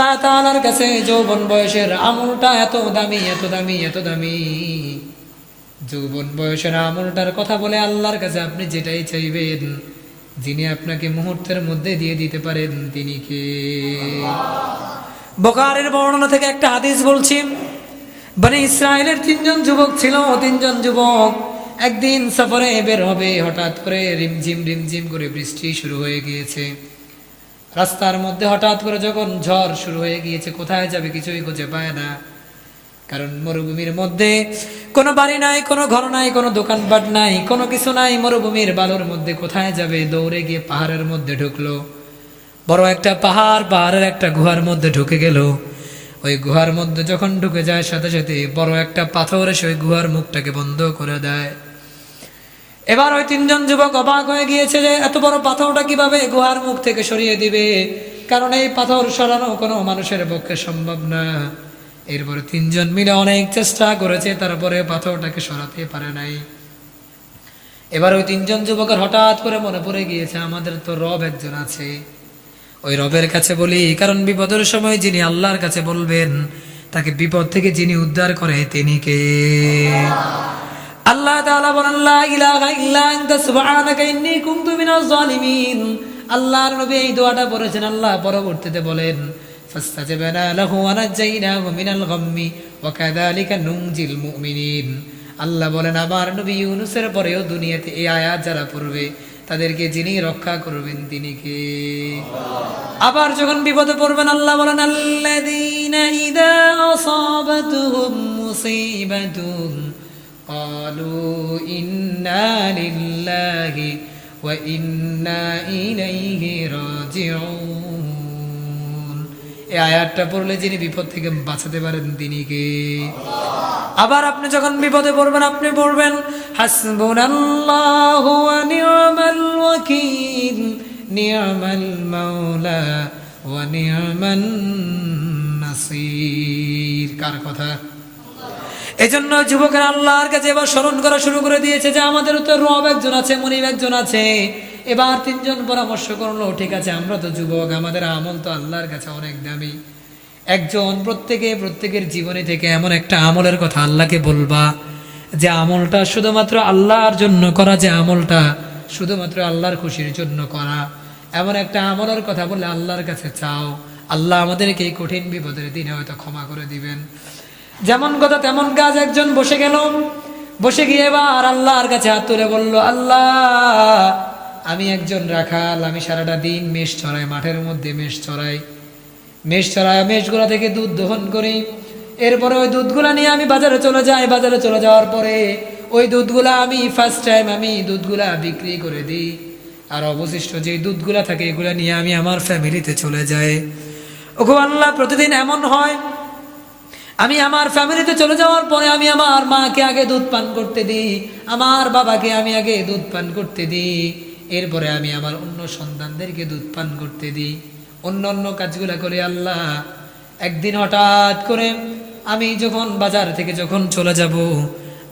আল্লাহ তাআলার কাছে যৌবন বয়সের আমলটা এত দামি এত দামি এত দামি। যৌবন বয়সের আমলটার কথা বলে আল্লাহর কাছে আপনি যেটাই চাইবেন, যিনি আপনাকে মুহূর্তের মধ্যে দিয়ে দিতে পারেন, তিনি কে? বকারের বর্ণনা থেকে একটা হাদিস বলছি মানে ইসরায়েলের তিনজন যুবক ছিল, তিনজন যুবক একদিন সফরে বের হবে, হঠাৎ করে রিমঝিম রিমঝিম করে বৃষ্টি শুরু হয়ে গিয়েছে। রাস্তার মধ্যে হঠাৎ করে যখন ঝড় শুরু হয়ে গিয়েছে, কোথায় যাবে কিছুই খুঁজে পায় না। কারণ মরুভূমির মধ্যে কোনো বাড়ি নাই, কোনো ঘর নাই, কোনো দোকানপাট নাই, কোনো কিছু নাই। মরুভূমির বালুর মধ্যে কোথায় যাবে? দৌড়ে গিয়ে পাহাড়ের মধ্যে ঢুকলো। বড় একটা পাহাড়, পাহাড়ের একটা গুহার মধ্যে ঢুকে গেল। ওই গুহার মধ্যে যখন ঢুকে যায়, সাথে সাথে বড় একটা পাথর এসে ওই গুহার মুখটাকে বন্ধ করে দেয়। এবার ওই তিনজন যুবক অবাক হয়ে গিয়েছে যে এত বড় পাথরটা কীভাবে গুহার মুখ থেকে সরিয়ে দিবে? কারণ এই পাথর সরানো কোনো মানুষের পক্ষে সম্ভব না। এরপরে তিনজন মিলে অনেক চেষ্টা করেছে, তারপরে পাথরটাকে সরাতে পারে নাই। এবার ওই তিনজন যুবকের হঠাৎ করে মনে পড়ে গিয়েছে, আমাদের তো রব একজন আছে। ওই রবের কাছে বলি, কারণ বিপদের সময় যিনি আল্লাহর কাছে বলবেন, তাকে বিপদ থেকে যিনি উদ্ধার করে, তিনি কে? আল্লাহ তাআলা বলেন, লা ইলাহা ইল্লা আনতা, সুবহানাকা ইন্নী কুনতু মিনাজ জালিমিন। আল্লাহর নবী এই দোয়াটা পড়েছেন, আল্লাহ পরবর্তীতে বলেন, ফাস্তাজাবনা লাহু ওয়া নাজাইনাহু মিনাল গাম্মি ওয়া কাযালিকা নুনজিল মুমিনিন। আল্লাহ বলেন, আমার নবী ইউনুসের পরেও দুনিয়াতে এই আয়াত যারা পড়বে, তাদেরকে যিনি রক্ষা করবেন, তিনি কে? আবার যখন বিপদে পড়বেন, আল্লাহ বলেন, আল্লাযীনা ইযা আসাবাতুহুম মুসিবাতুন। قالوا إنا لله وإنا إليه راجعون এই আয়াতটা পড়লে যিনি বিপদ থেকে বাঁচাতে পারেন তিনি কে আবার আপনি যখন বিপদে পড়বেন আপনি পড়বেন হাসবুনাল্লাহু ওয়া নি'মাল ওয়াকিল নি'মাল মাওলা ওয়া নি'মান নাসির কার কথা এজন্য যুবকের আল্লাহর কাছে এবার স্মরণ করা শুরু করে দিয়েছে যে আমাদের তো রব একজন আছে, মনিব একজন আছে। এবার তিনজন পরামর্শ করল, ঠিক আছে, আমরা তো যুবক, আমাদের আমল তো আল্লাহর কাছে অনেক দামি। একজন প্রত্যেকে প্রত্যেকের জীবনে থেকে এমন একটা আমলের কথা আল্লাহকে বলবা, যে আমলটা শুধুমাত্র আল্লাহর জন্য করা, যে আমলটা শুধুমাত্র আল্লাহর খুশির জন্য করা। এমন একটা আমলের কথা বলে আল্লাহর কাছে চাও। আল্লাহ আমাদেরকে এই কঠিন বিপদের দিনে হয়তো ক্ষমা করে দিবেন। যেমন কথা তেমন কাজ একজন বসে গেল। বসে গিয়ে এবার আল্লাহর কাছে হাত তুলে বলল, আল্লাহ, আমি একজন রাখাল, আমি সারাটা দিন মেষ চড়াই মাঠের মধ্যে মেষ চড়াই মেষ চড়াই মেষগুলা থেকে দুধ দহন করি। এরপরে ওই দুধগুলা নিয়ে আমি বাজারে চলে যাই। বাজারে চলে যাওয়ার পরে ওই দুধগুলা আমি ফার্স্ট টাইম আমি দুধগুলা বিক্রি করে দিই। আর অবশিষ্ট যে দুধগুলা থাকে, এগুলা নিয়ে আমি আমার ফ্যামিলিতে চলে যাই। ওগো আল্লাহ, প্রতিদিন এমন হয় আমি আমার ফ্যামিলিতে চলে যাওয়ার পরে আমি আমার মাকে আগে দুধ পান করতে দিই, আমার বাবাকে আমি আগে দুধ পান করতে দিই, এরপরে আমি আমার অন্য সন্তানদেরকে দুধ পান করতে দিই। অন্য অন্য কাজগুলো করে আল্লাহ, একদিন হঠাৎ করে আমি যখন বাজার থেকে যখন চলে যাব,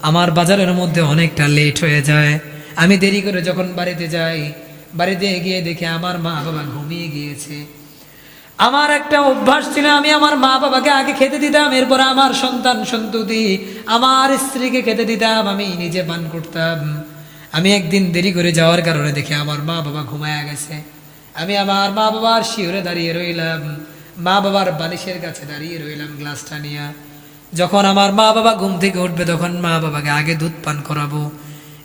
আমার বাজারের মধ্যে অনেকটা লেট হয়ে যায়। আমি দেরি করে যখন বাড়িতে যাই, বাড়িতে গিয়ে দেখে আমার মা বাবা ঘুমিয়ে গিয়েছে। আমার একটা অভ্যাস ছিল, আমি আমার মা বাবাকে আগে খেতে দিতাম, এরপর আমার সন্তান সন্ততি, আমার স্ত্রীকে খেতে দিতাম, আমি নিজে পান করতাম। আমি একদিন দেরি করে যাওয়ার কারণে দেখে আমার মা বাবা ঘুমায়া গেছে। আমি আমার মা বাবার শিওরে দাঁড়িয়ে রইলাম। মা বাবার বালিশের কাছে দাঁড়িয়ে রইলাম গ্লাসটা নিয়ে। যখন আমার মা বাবা ঘুম থেকে উঠবে, তখন মা বাবাকে আগে দুধ পান করাবো।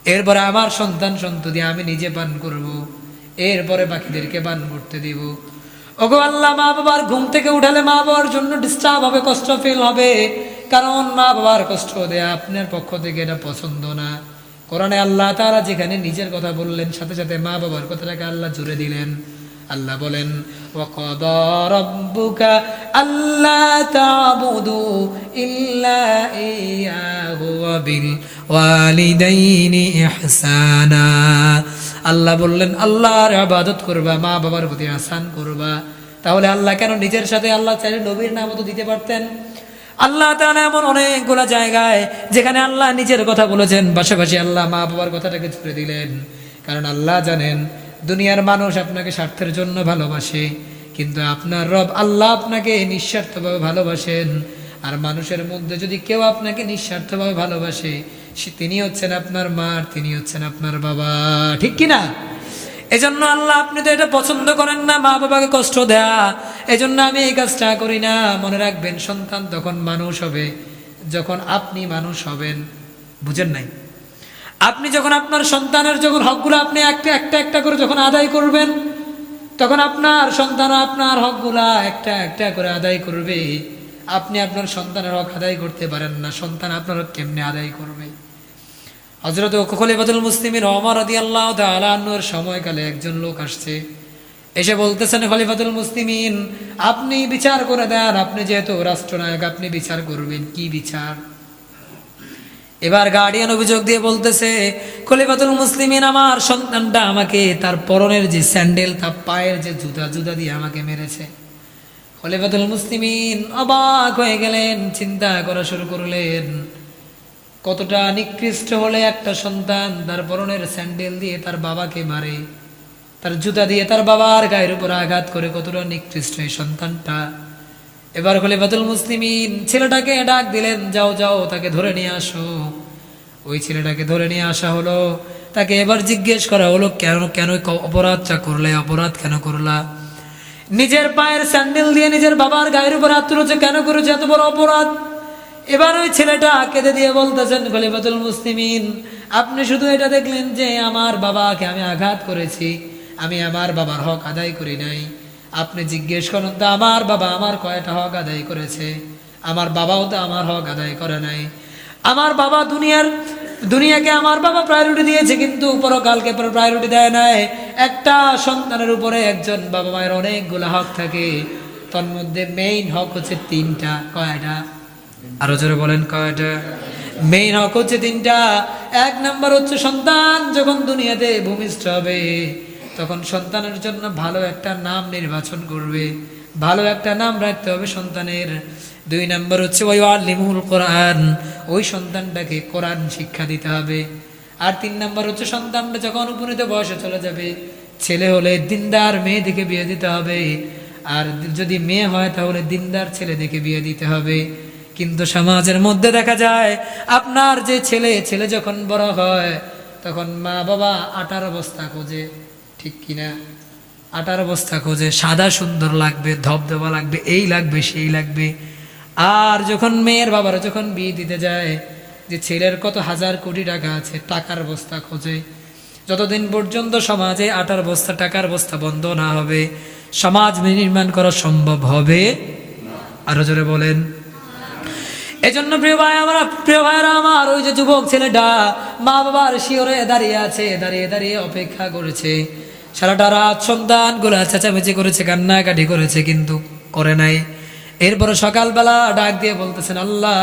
এরপরে আমার সন্তান সন্ততি, আমি নিজে পান করব। এরপরে বাকিদেরকে পান করতে দিব। ওগো আল্লাহ, মা বাবার ঘুম থেকে উঠালে মা বাবার জন্য ডিস্টার্ব হবে, কষ্ট ফিল হবে। কারণ মা বাবার কষ্ট দেয়া আপনার পক্ষ থেকে এটা পছন্দ না। কোরআনে আল্লাহ তারা যেখানে নিজের কথা বললেন, সাথে সাথে মা বাবার কথাটাকে আল্লাহ জুড়ে দিলেন। আল্লাহ বলেন আল্লাহ আল্লাহ বললেন, আল্লাহর আবাদত করবা, মা বাবার প্রতি আসান করবা। তাহলে আল্লাহ কেন নিজের সাথে আল্লাহ চাইলে নবীর নামও তো দিতে পারতেন? আল্লাহ তাহলে এমন অনেকগুলো জায়গায় যেখানে আল্লাহ নিজের কথা বলেছেন, পাশাপাশি আল্লাহ মা বাবার কথাটাকে ছুটে দিলেন। কারণ আল্লাহ জানেন, দুনিয়ার মানুষ আপনাকে স্বার্থের জন্য ভালোবাসে, কিন্তু আপনার রব আল্লাহ আপনাকে নিঃস্বার্থভাবে ভালোবাসেন। আর মানুষের মধ্যে যদি কেউ আপনাকে নিঃস্বার্থভাবে ভালোবাসে, সে তিনি হচ্ছেন আপনার মা তিনি হচ্ছেন আপনার বাবা। ঠিক কি না এজন্য আল্লাহ, আপনি তো এটা পছন্দ করেন না, মা বাবাকে কষ্ট দেয়া। এজন্য আমি এই কাজটা করি না। মনে রাখবেন, সন্তান তখন মানুষ হবে। যখন আপনি মানুষ হবেন, বুঝেন নাই? আপনি যখন আপনার সন্তানের যখন হকগুলো আপনি একটা একটা একটা করে যখন আদায় করবেন, তখন আপনার সন্তান আপনার হকগুলা একটা একটা করে আদায় করবে। আপনি আপনার সন্তানের হক আদায় করতে পারেন না। সন্তান আপনার কেমনে আদায় করবে? হজরত খলিফাতুল মুসলিমের অমর আদি আল্লাহ তালান্নর সময়কালে একজন লোক আসছে। এসে বলতেছেন, খলিফাতুল মুসলিমিন, আপনি বিচার করে দেন। আপনি যেহেতু রাষ্ট্রনায়ক, আপনি বিচার করবেন। কি বিচার? এবার গার্ডিয়ান অভিযোগ দিয়ে বলতেছে, খলিফাতুল মুসলিমিন, আমার সন্তানটা আমাকে তার পরনের যে স্যান্ডেল তার পায়ের যে জুতা জুতা দিয়ে আমাকে মেরেছে। খলিফাতুল মুসলিমিন অবাক হয়ে গেলেন, চিন্তা করা শুরু করলেন। কতটা নিকৃষ্ট হলে একটা সন্তান তার পরনের স্যান্ডেল দিয়ে তার বাবাকে মারে, তার জুতা দিয়ে তার বাবার গায়ের উপর আঘাত করে কতটা নিকৃষ্ট এই সন্তানটা। এবার খলিফাতুল মুসলিমিন ছেলেটাকে ডাক দিলেন, যাও যাও, তাকে ধরে নিয়ে আসো। ওই ছেলেটাকে ধরে নিয়ে আসা হলো। তাকে এবার জিজ্ঞেস করা হলো, কেন কেন অপরাধটা করলে, অপরাধ কেন করলা? নিজের পায়ের স্যান্ডেল দিয়ে নিজের বাবার গায়ের উপর হাত তুলেছে, কেন করেছে এত বড় অপরাধ? এবার ওই ছেলেটা কেঁদে দিয়ে বলতেছেন খলিফাতুল মুসলিমিন, আপনি শুধু এটা দেখলেন যে আমার বাবাকে আমি আঘাত করেছি, আমি আমার বাবার হক আদায় করি নাই। আপনি জিজ্ঞেস করুন, তো আমার বাবা আমার কয়টা হক আদায় করেছে? আমার বাবাও তো আমার হক আদায় করে নাই। আমার বাবা দুনিয়ার দুনিয়াকে আমার বাবা প্রায়োরিটি দিয়েছে, কিন্তু পরকালকে প্রায়োরিটি দেয় নাই। একটা সন্তানের উপরে একজন বাবা মায়ের অনেকগুলো হক থাকে। তার মধ্যে মেইন হক হচ্ছে তিনটা। কয়টা? আরও জোরে বলেন, কয়টা? মেইন হক হচ্ছে তিনটা। এক নাম্বার হচ্ছে সন্তান, যখন দুনিয়াতে ভূমিষ্ঠ হবে, তখন সন্তানের জন্য ভালো একটা নাম নির্বাচন করবে। ভালো একটা নাম রাখতে হবে সন্তানের। দুই নাম্বার হচ্ছে ওই আলিমুল কোরআন ওই সন্তানটাকে কোরআন শিক্ষা দিতে হবে। আর তিন নম্বর হচ্ছে, সন্তানটা যখন উপনীত বয়সে চলে যাবে, ছেলে হলে দিনদার মেয়ে দেখে বিয়ে দিতে হবে। আর যদি মেয়ে হয়, তাহলে দিনদার ছেলে দেখে বিয়ে দিতে হবে। কিন্তু সমাজের মধ্যে দেখা যায়, আপনার যে ছেলে ছেলে যখন বড় হয়, তখন মা বাবা আটার অবস্থা খোঁজে, ঠিক কিনা? আটার অবস্থা খোঁজে, সাদা সুন্দর লাগবে, ধবধবা লাগবে, এই লাগবে, সেই লাগবে। আর যখন মেয়ের বাবারা যখন বিয়ে দিতে যায়, যে ছেলের কত হাজার কোটি টাকা আছে, টাকার বস্তা খোঁজে। যতদিন পর্যন্ত সমাজে আটার বস্তা টাকার বস্তা বন্ধ না হবে, সমাজ নির্মাণ করা সম্ভব হবে? আরও জোরে বলেন। এজন্য প্রিয় ভাই আমার, প্রিয় ভাইরা আমার, ওই যে যুবক ছেলেটা মা বাবার শিওরে দাঁড়িয়ে আছে, দাঁড়িয়ে দাঁড়িয়ে অপেক্ষা করেছে। সারাটা রাত সন্তান, গুলা চেঁচামেচি করেছে, কান্নাকাটি করেছে, কিন্তু করে নাই। এরপরে সকালবেলা ডাক দিয়ে বলতেছেন, আল্লাহ,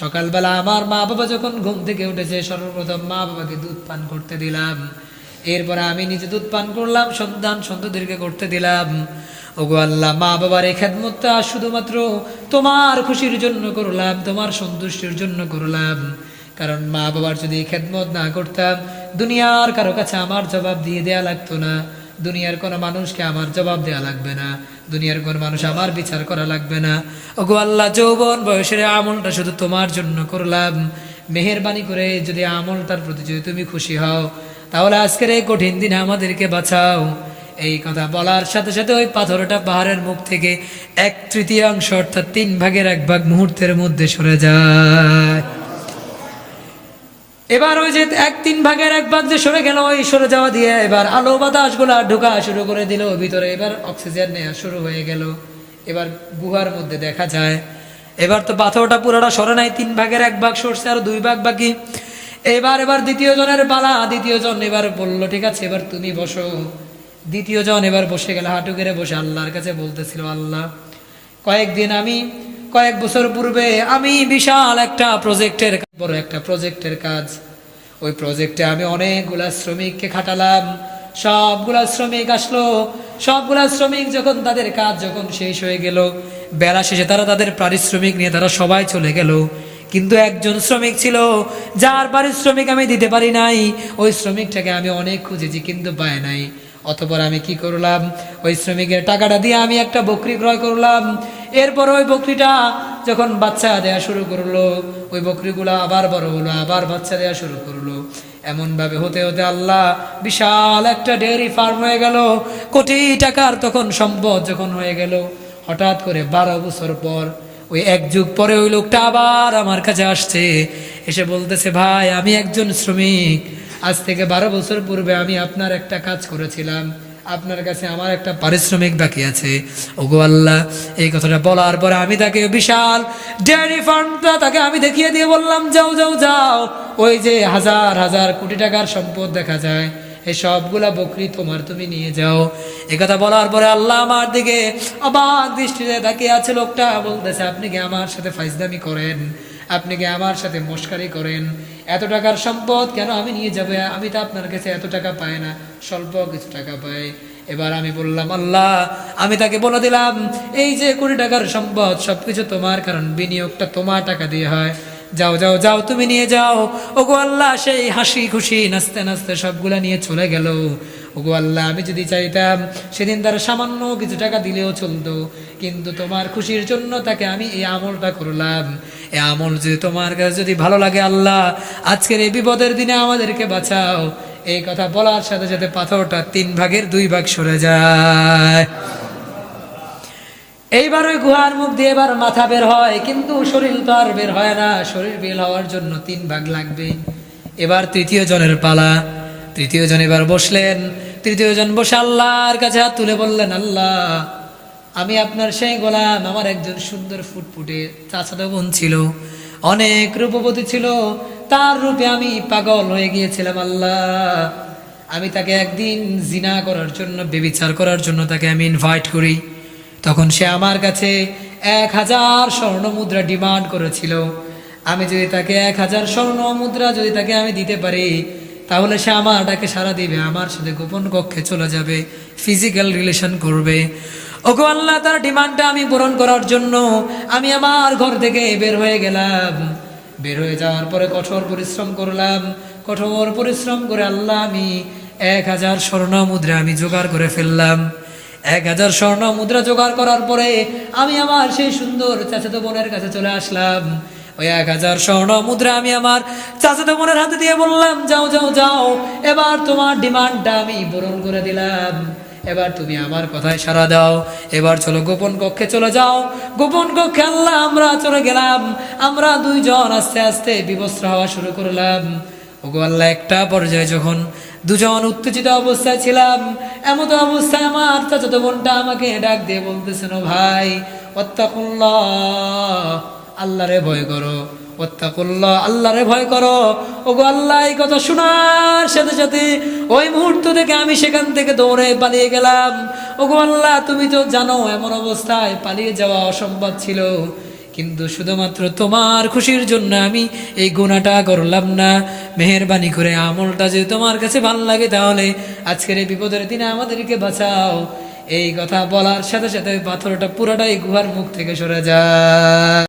সকালবেলা আমার মা বাবা যখন ঘুম থেকে উঠেছে, সর্বপ্রথম মা বাবাকে দুধ পান করতে দিলাম। এরপরে আমি নিজে দুধ পান করলাম, সন্তান সন্ততিকে করতে দিলাম। ওগো আল্লাহ মা বাবার এই খেদমতটা শুধুমাত্র তোমার খুশির জন্য করলাম, তোমার সন্তুষ্টির জন্য করলাম। কারণ মা বাবার যদি খেদমত না করতাম দুনিয়ার কারও কাছে আমার জবাব দিয়ে দেয়া লাগতো না। দুনিয়ার কোনো মানুষকে আমার জবাব দেওয়া লাগবে না। দুনিয়ার কোনো মানুষ আমার বিচার করা লাগবে না। ওগো আল্লাহ, যৌবন বয়সের আমলটা শুধু তোমার জন্য করলাম। মেহেরবানি করে যদি আমলটার প্রতি যদি তুমি খুশি হও, তাহলে আজকের এই কঠিন দিনে আমাদেরকে বাঁচাও। এই কথা বলার সাথে সাথে ওই পাথরটা পাহাড়ের মুখ থেকে এক তৃতীয়াংশ অর্থাৎ তিন ভাগের এক ভাগ মুহূর্তের মধ্যে সরে যায়। এবার ওই যে এক তিন ভাগের এক ভাগ যে সরে গেল, ওই সরে যাওয়া দিয়ে এবার আলো বাতাসগুলা ঢোকা শুরু করে দিল। ভিতরে এবার অক্সিজেন নেওয়া শুরু হয়ে গেল। এবার গুহার মধ্যে দেখা যায়, এবার তো পাথরটা পুরোটা সরে নাই, তিন ভাগের এক ভাগ সরছে আর দুই ভাগ বাকি। এবার এবার দ্বিতীয় জনের পালা দ্বিতীয় জন এবার বলল, ঠিক আছে, এবার তুমি বসো। দ্বিতীয় জন এবার বসে গেল, হাঁটু গেড়ে বসে আল্লাহর কাছে বলতেছিল, আল্লাহ, কয়েকদিন আমি কয়েক বছর পূর্বে আমি বিশাল একটা প্রজেক্টের বড় একটা প্রজেক্টের কাজ। ওই প্রজেক্টে আমি অনেকগুলা শ্রমিককে খাটালাম। সবগুলা শ্রমিক আসলো। সবগুলা শ্রমিক যখন তাদের কাজ যখন শেষ হয়ে গেল, বেলা শেষে তারা তাদের পারিশ্রমিক নিয়ে তারা সবাই চলে গেল। কিন্তু একজন শ্রমিক ছিল, যার পারিশ্রমিক আমি দিতে পারি নাই। ওই শ্রমিকটাকে আমি অনেক খুঁজেছি, কিন্তু পাই নাই। অতপর আমি কি করলাম? ওই শ্রমিকের টাকাটা দিয়ে আমি একটা বকরি ক্রয় করলাম। এরপর ওই বকরিটা যখন বাচ্চা দেওয়া শুরু করল, ওই বকরিগুলো আবার বড় হলো, আবার বাচ্চা দেওয়া শুরু করল। এমনভাবে হতে হতে আল্লাহ বিশাল একটা ডেয়ারি ফার্ম হয়ে গেল। কোটি টাকার তখন সম্পদ যখন হয়ে গেল। হঠাৎ করে বারো বছর পর, ওই এক যুগ পরে ওই লোকটা আবার আমার কাছে আসছে। এসে বলতেছে, ভাই, আমি একজন শ্রমিক। আজ থেকে বারো বছর পূর্বে আমি আপনার একটা কাজ করেছিলাম। আপনার কাছে আমার একটা পারিশ্রমিক বাকি আছে। ওগো আল্লাহ, এই কথাটা বলার পরে আমি তাকে বিশাল ডেয়ারি ফার্মটা তাকে আমি দেখিয়ে দিয়ে বললাম, যাও যাও যাও। ওই যে হাজার হাজার কোটি টাকার সম্পদ দেখা যায়। এই সবগুলা বকরি তোমার তুমি নিয়ে যাও। এ কথা বলার পরে আল্লাহ আমার দিকে অবাক দৃষ্টিতে তাকিয়ে আছে। লোকটা বলতেছে, আপনি কি আমার সাথে ফাইজদামি করেন? আপনি কি আমার সাথে মস্কারি করেন। এত টাকার সম্পদ কেন আমি নিয়ে যাব? আমি তো আপনার কাছে এত টাকা পাই না, স্বল্প কিছু টাকা পাই। এবার আমি বললাম, আল্লাহ, আমি তাকে বলে দিলাম, এই যে কোটি টাকার সম্পদ, সবকিছু তোমার, কারণ বিনিয়োগটা তোমার টাকা দিয়ে হয়। যাও যাও যাও, তুমি নিয়ে যাও। ওগো আল্লাহ, সেই হাসি খুশি, নাচতে নাচতে সবগুলা নিয়ে চলে গেল। ওগো আল্লাহ, আমি যদি চাইতাম, সেদিন তার সামান্য কিছু টাকা দিলেও চলতো। কিন্তু তোমার খুশির জন্য তাকে আমি এই আমলটা করলাম। এই আমল যে তোমার কাছে যদি ভালো লাগে আল্লাহ, আজকের এই বিপদের দিনে আমাদেরকে বাঁচাও। এই কথা বলার সাথে সাথে পাথরটা তিন ভাগের দুই ভাগ সরে যায়। এইবার ওই গুহার মুখ দিয়ে এবার মাথা বের হয়, কিন্তু শরীর তো আর বের হয় না। শরীর বের হওয়ার জন্য তিন ভাগ লাগবে। এবার তৃতীয় জনের পালা। তৃতীয় জন এবার বসলেন। তৃতীয় জন বসে আল্লাহর কাছে হাত তুলে বললেন, আল্লাহ আমি আপনার সেই গোলাম, আমার একজন সুন্দর ফুটফুটে চাচাতো বোন ছিল। অনেক রূপবতী ছিল। তার রূপে আমি পাগল হয়ে গিয়েছিলাম, আল্লাহ। আমি তাকে একদিন জিনা করার জন্য, বেবিচার করার জন্য তাকে আমি ইনভাইট করি। তখন সে আমার কাছে এক হাজার স্বর্ণ মুদ্রা ডিমান্ড করেছিল। আমি যদি তাকে এক হাজার স্বর্ণ মুদ্রা যদি তাকে আমি দিতে পারি, তাহলে সে আমার ডাকে সারা দিবে, আমার সাথে গোপন কক্ষে চলে যাবে ফিজিক্যাল রিলেশন করবে। ওগো আল্লাহ, তার ডিমান্ডটা আমি পূরণ করার জন্য আমি আমার ঘর থেকে বের হয়ে গেলাম। বের হয়ে যাওয়ার পরে কঠোর পরিশ্রম করলাম। কঠোর পরিশ্রম করে আল্লাহ আমি এক হাজার স্বর্ণ মুদ্রা আমি জোগাড় করে ফেললাম। এক হাজার স্বর্ণ মুদ্রা জোগাড় করার পরে আমি আমার সেই সুন্দর চাচাতো বোনের কাছে চলে আসলাম। ওই এক হাজার স্বর্ণ মুদ্রা আমি আমার চাচাতো বোনের হাতে দিয়ে বললাম, যাও যাও যাও, এবার তোমার ডিমান্ডটা আমি পূরণ করে দিলাম। এবার তুমি আমার কথায় সাড়া দাও। এবার চলো গোপন কক্ষে চলে যাও। গোপন কক্ষে আল্লাহ, আমরা চলে গেলাম। আমরা দুইজন আস্তে আস্তে বিবস্ত্র হওয়া শুরু করলাম। ওগো আল্লাহ, একটা পর্যায়ে যখন দুজন উত্তেজিত অবস্থায় ছিলাম, এমত অবস্থায় আমার চাচাতো বোনটা আমাকে ডাক দিয়ে বলতেছেন "ও ভাই অত্যাকুল্লাহ আল্লাহরে ভয় করো। অত্যাকুল্লাহ আল্লাহরে ভয় করো। ওগো আল্লাহ, এই কথা শোনার সাথে সাথে ওই মুহূর্ত থেকে আমি সেখান থেকে দৌড়ে পালিয়ে গেলাম। ওগো আল্লাহ, তুমি তো জানো এমন অবস্থায় পালিয়ে যাওয়া অসম্ভব ছিল। কিন্তু শুধুমাত্র তোমার খুশির জন্য আমি এই গুণাটা করলাম না। মেহরবানি করে আমলটা যদি তোমার কাছে ভালো লাগে তাহলে আজকের এই বিপদের দিনে আমাদেরকে বাঁচাও। এই কথা বলার সাথে সাথে পাথরটা পুরোটাই গুহার মুখ থেকে সরে যায়।